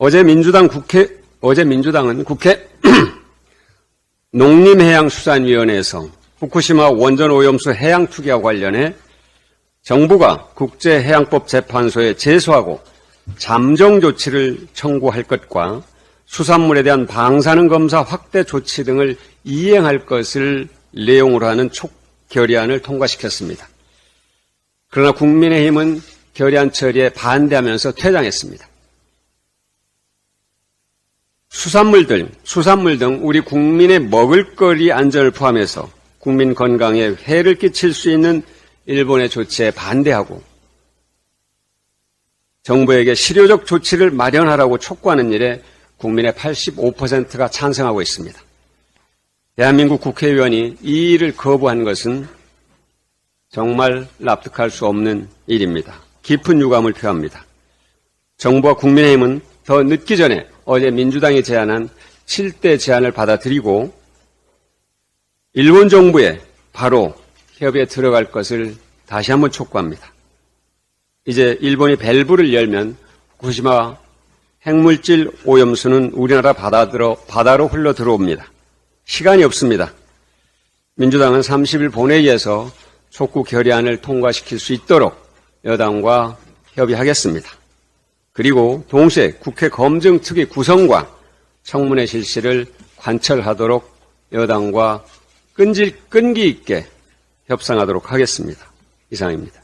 어제 민주당 국회, 어제 민주당은 국회 농림해양수산위원회에서 후쿠시마 원전 오염수 해양 투기와 관련해 정부가 국제해양법 재판소에 제소하고 잠정 조치를 청구할 것과 수산물에 대한 방사능 검사 확대 조치 등을 이행할 것을 내용으로 하는 촉 결의안을 통과시켰습니다. 그러나 국민의힘은 결의안 처리에 반대하면서 퇴장했습니다. 수산물들, 수산물 등 우리 국민의 먹을거리 안전을 포함해서 국민 건강에 해를 끼칠 수 있는 일본의 조치에 반대하고 정부에게 실효적 조치를 마련하라고 촉구하는 일에 국민의 85%가 찬성하고 있습니다. 대한민국 국회의원이 이 일을 거부한 것은 정말 납득할 수 없는 일입니다. 깊은 유감을 표합니다. 정부와 국민의힘은 더 늦기 전에 어제 민주당이 제안한 7대 제안을 받아들이고 일본 정부에 바로 협의에 들어갈 것을 다시 한번 촉구합니다. 이제 일본이 밸브를 열면 후쿠시마 핵물질 오염수는 우리나라 바다로, 바다로 흘러 들어옵니다. 시간이 없습니다. 민주당은 30일 본회의에서 촉구 결의안을 통과시킬 수 있도록 여당과 협의하겠습니다. 그리고 동시에 국회 검증특위 구성과 청문회 실시를 관철하도록 여당과 끈질, 끈기 있게 협상하도록 하겠습니다. 이상입니다.